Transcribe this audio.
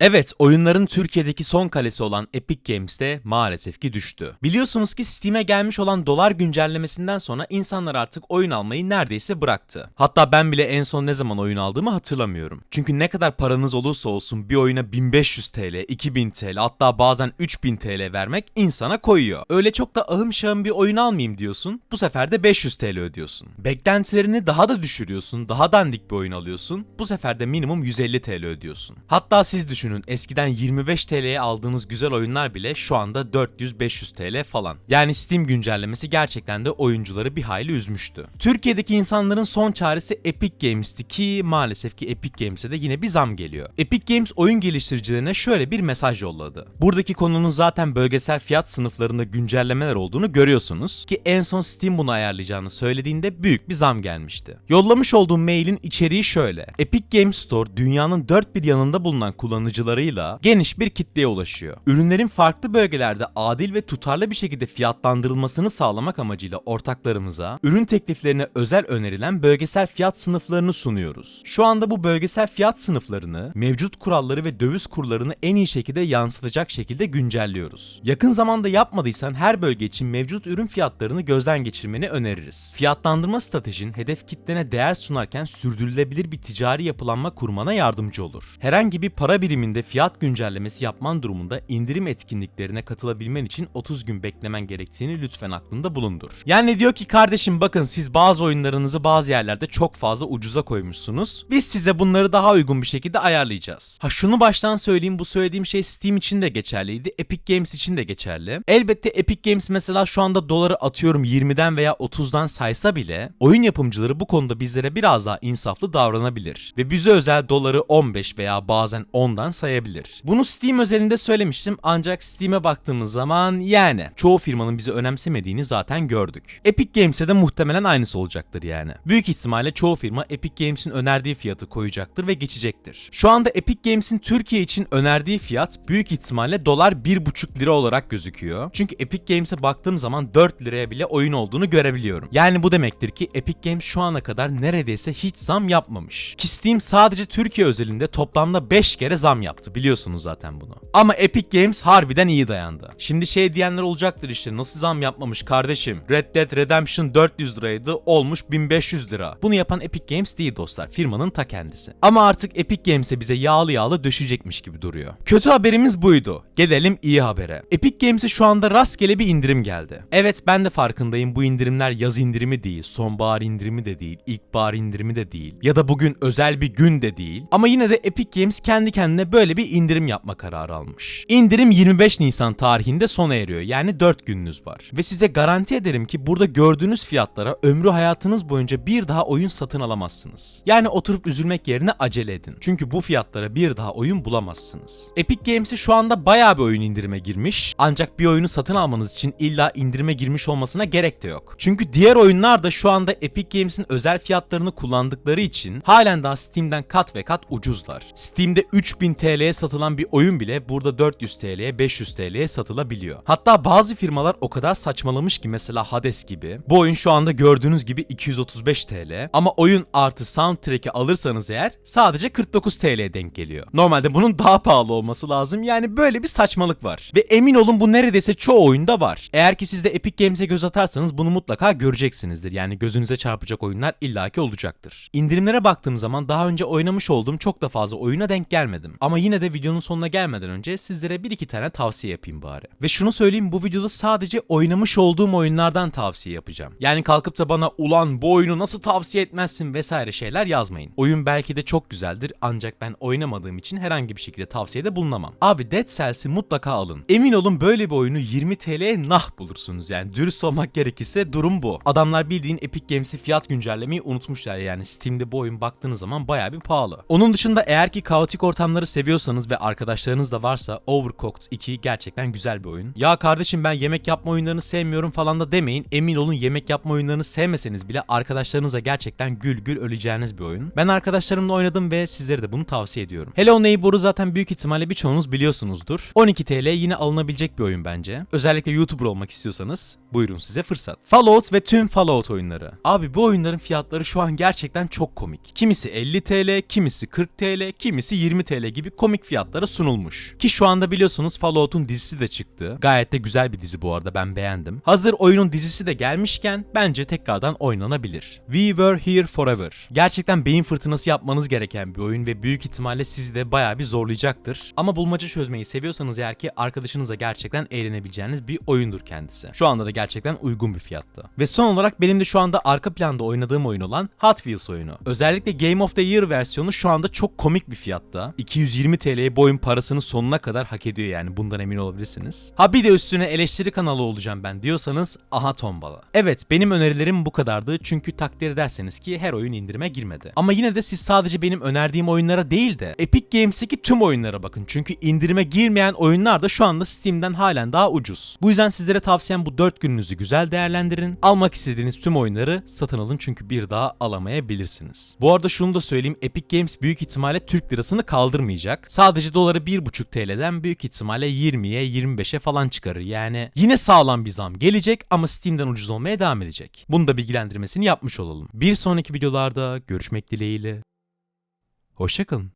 Evet, oyunların Türkiye'deki son kalesi olan Epic Games de maalesef ki düştü. Biliyorsunuz ki Steam'e gelmiş olan dolar güncellemesinden sonra insanlar artık oyun almayı neredeyse bıraktı. Hatta ben bile en son ne zaman oyun aldığımı hatırlamıyorum. Çünkü ne kadar paranız olursa olsun bir oyuna 1500 TL, 2000 TL hatta bazen 3000 TL vermek insana koyuyor. Öyle çok da ahım şahım bir oyun almayayım diyorsun. Bu sefer de 500 TL ödüyorsun. Beklentilerini daha da düşürüyorsun. Daha dandik bir oyun alıyorsun. Bu sefer de minimum 150 TL ödüyorsun. Hatta siz düşünün eskiden 25 TL'ye aldığınız güzel oyunlar bile şu anda 400-500 TL falan. Yani Steam güncellemesi gerçekten de oyuncuları bir hayli üzmüştü. Türkiye'deki insanların son çaresi Epic Games'ti ki maalesef ki Epic Games'e de yine bir zam geliyor. Epic Games oyun geliştiricilerine şöyle bir mesaj yolladı. Buradaki konunun zaten bölgesel fiyat sınıflarında güncellemeler olduğunu görüyorsunuz ki en son Steam bunu ayarlayacağını söylediğinde büyük bir zam gelmişti. Yollamış olduğum mailin içeriği şöyle. Epic Games Store dünyanın dört bir yanında bulunan kullanıcılarıyla geniş bir kitleye ulaşıyor. Ürünlerin farklı bölgelerde adil ve tutarlı bir şekilde fiyatlandırılmasını sağlamak amacıyla ortaklarımıza ürün tekliflerine özel önerilen bölgesel fiyat sınıflarını sunuyoruz. Şu anda bu bölgesel fiyat sınıflarını mevcut kuralları ve döviz kurlarını en iyi şekilde yansıtacak şekilde güncelliyoruz. Yakın zamanda yapmadıysan her bölge için mevcut ürün fiyatlarını gözden geçirmeni öneririz. Fiyatlandırma stratejin hedef kitlene değer sunarken sürdürülebilir bir ticari yapılanma kurmana yardımcı olur. Herhangi bir para biriminde fiyat güncellemesi yapman durumunda indirim etkinliklerine katılabilmen için 30 gün beklemen gerektiğini lütfen aklında bulundur. Yani diyor ki kardeşim bakın siz bazı oyunlarınızı bazı yerlerde çok fazla ucuza koymuşsunuz. Biz size bunları daha uygun bir şekilde ayarlayacağız. Ha şunu baştan söyleyeyim bu söylediğim şey Steam için de geçerliydi. Epic Games için de geçerli. Elbette Epic Games mesela şu anda doları atıyorum 20'den veya 30'dan saysa bile oyun yapımcıları bu konuda bizlere biraz daha insaflı davranabilir. Ve bize özel doları 15 veya bazen 10'dan sayabilir. Bunu Steam özelinde söylemiştim ancak Steam'e baktığımız zaman yani çoğu firmanın bizi önemsemediğini zaten gördük. Epic Games'e de muhtemelen aynısı olacaktır yani. Büyük ihtimalle çoğu firma Epic Games'in önerdiği fiyatı koyacaktır ve geçecektir. Şu anda Epic Games'in Türkiye için önerdiği fiyat büyük ihtimalle dolar 1,5 lira olarak gözüküyor. Çünkü Epic Games'e baktığım zaman 4 liraya bile oyun olduğunu görebiliyorum. Yani bu demektir ki Epic Games şu ana kadar neredeyse hiç zam yapmamış. Ki Steam sadece Türkiye özelinde toplamda 5 kere zam yaptı biliyorsunuz zaten bunu. Ama Epic Games harbiden iyi dayandı. Şimdi şey diyenler olacaktır işte nasıl zam yapmamış kardeşim. Red Dead Redemption 400 liraydı olmuş 1500 lira. Bunu yapan Epic Games değil dostlar firmanın ta kendisi. Ama artık Epic Games'e bize yağlı yağlı döşecekmiş gibi duruyor. Kötü haberimiz buydu. Gelelim iyi habere. Epic Games'e şu anda rastgele bir indirim geldi. Evet ben de farkındayım bu indirimler yaz indirimi değil, sonbahar indirimi de değil, ilkbahar indirimi de değil ya da bugün özel bir gün de değil. Ama yine de Epic Games kendi kendine böyle bir indirim yapma kararı almış. İndirim 25 Nisan tarihinde sona eriyor. Yani 4 gününüz var. Ve size garanti ederim ki burada gördüğünüz fiyatlara ömrü hayatınız boyunca bir daha oyun satın alamazsınız. Yani oturup üzülmek yerine acele edin. Çünkü bu fiyatlara bir daha oyun bulamazsınız. Epic Games'i şu anda bayağı bir oyun indirime girmiş. Ancak bir oyunu satın almanız için illa indirime girmiş olmasına gerek de yok. Çünkü diğer oyunlar da şu anda Epic Games'in özel fiyatlarını kullandıkları için halen daha Steam'den kat ve kat ucuzlar. Steam'de 3000 TL'ye satılan bir oyun bile burada 400 TL'ye 500 TL'ye satılabiliyor. Hatta bazı firmalar o kadar saçmalamış ki mesela Hades gibi. Bu oyun şu anda gördüğünüz gibi 235 TL ama oyun artı soundtrack'i alırsanız eğer sadece 49 TL'ye denk geliyor. Normalde bunun daha pahalı olması lazım. Yani böyle bir saçmalık var. Ve emin olun bu neredeyse çoğu oyunda var. Eğer ki siz de Epic Games'e göz atarsanız bunu mutlaka göreceksinizdir. Yani gözünüze çarpacak oyunlar illaki olacaktır. İndirimlere baktığım zaman daha önce oynamış olduğum çok da fazla oyuna denk gelmedim. Ama yine de videonun sonuna gelmeden önce sizlere bir iki tane tavsiye yapayım bari. Ve şunu söyleyeyim bu videoda sadece oynamış olduğum oyunlardan tavsiye yapacağım. Yani kalkıp da bana ulan bu oyunu nasıl tavsiye etmezsin vesaire şeyler yazmayın. Oyun belki de çok güzeldir ancak ben oynamadığım için herhangi bir şekilde tavsiyede bulunamam. Abi Dead Cells'i mutlaka alın. Emin olun böyle bir oyunu 20 TL'ye nah bulursunuz yani dürüst olmak gerekirse durum bu. Adamlar bildiğin Epic Games'i fiyat güncellemeyi unutmuşlar yani Steam'de bu oyun baktığınız zaman baya bir pahalı. Onun dışında eğer ki kaotik ortamları seviyorsanız ve arkadaşlarınız da varsa Overcooked 2 gerçekten güzel bir oyun. Ya kardeşim ben yemek yapma oyunlarını sevmiyorum falan da demeyin. Emin olun yemek yapma oyunlarını sevmeseniz bile arkadaşlarınızla gerçekten gül gül öleceğiniz bir oyun. Ben arkadaşlarımla oynadım ve sizlere de bunu tavsiye ediyorum. Hello Neighbor'u zaten büyük ihtimalle birçoğunuz biliyorsunuzdur. 12 TL yine alınabilecek bir oyun bence. Özellikle YouTuber olmak istiyorsanız buyurun size fırsat. Fallout ve tüm Fallout oyunları. Abi bu oyunların fiyatları şu an gerçekten çok komik. Kimisi 50 TL, kimisi 40 TL, kimisi 20 TL gibi gibi komik fiyatlara sunulmuş. Ki şu anda biliyorsunuz Fallout'un dizisi de çıktı. Gayet de güzel bir dizi bu arada ben beğendim. Hazır oyunun dizisi de gelmişken bence tekrardan oynanabilir. We Were Here Forever. Gerçekten beyin fırtınası yapmanız gereken bir oyun ve büyük ihtimalle sizi de bayağı bir zorlayacaktır. Ama bulmaca çözmeyi seviyorsanız eğer ki arkadaşınızla gerçekten eğlenebileceğiniz bir oyundur kendisi. Şu anda da gerçekten uygun bir fiyatta. Ve son olarak benim de şu anda arka planda oynadığım oyun olan Hot Wheels oyunu. Özellikle Game of the Year versiyonu şu anda çok komik bir fiyatta. 220 TL'ye bu oyun parasını sonuna kadar hak ediyor yani bundan emin olabilirsiniz. Ha bir de üstüne eleştiri kanalı olacağım ben diyorsanız aha tombala. Evet benim önerilerim bu kadardı çünkü takdir ederseniz ki her oyun indirime girmedi. Ama yine de siz sadece benim önerdiğim oyunlara değil de Epic Games'teki tüm oyunlara bakın. Çünkü indirime girmeyen oyunlar da şu anda Steam'den halen daha ucuz. Bu yüzden sizlere tavsiyem bu 4 gününüzü güzel değerlendirin. Almak istediğiniz tüm oyunları satın alın çünkü bir daha alamayabilirsiniz. Bu arada şunu da söyleyeyim Epic Games büyük ihtimalle Türk lirasını kaldırmayacak. Sadece doları 1.5 TL'den büyük ihtimalle 20'ye 25'e falan çıkarır. Yani yine sağlam bir zam gelecek ama Steam'den ucuz olmaya devam edecek. Bunu da bilgilendirmesini yapmış olalım. Bir sonraki videolarda görüşmek dileğiyle. Hoşçakalın.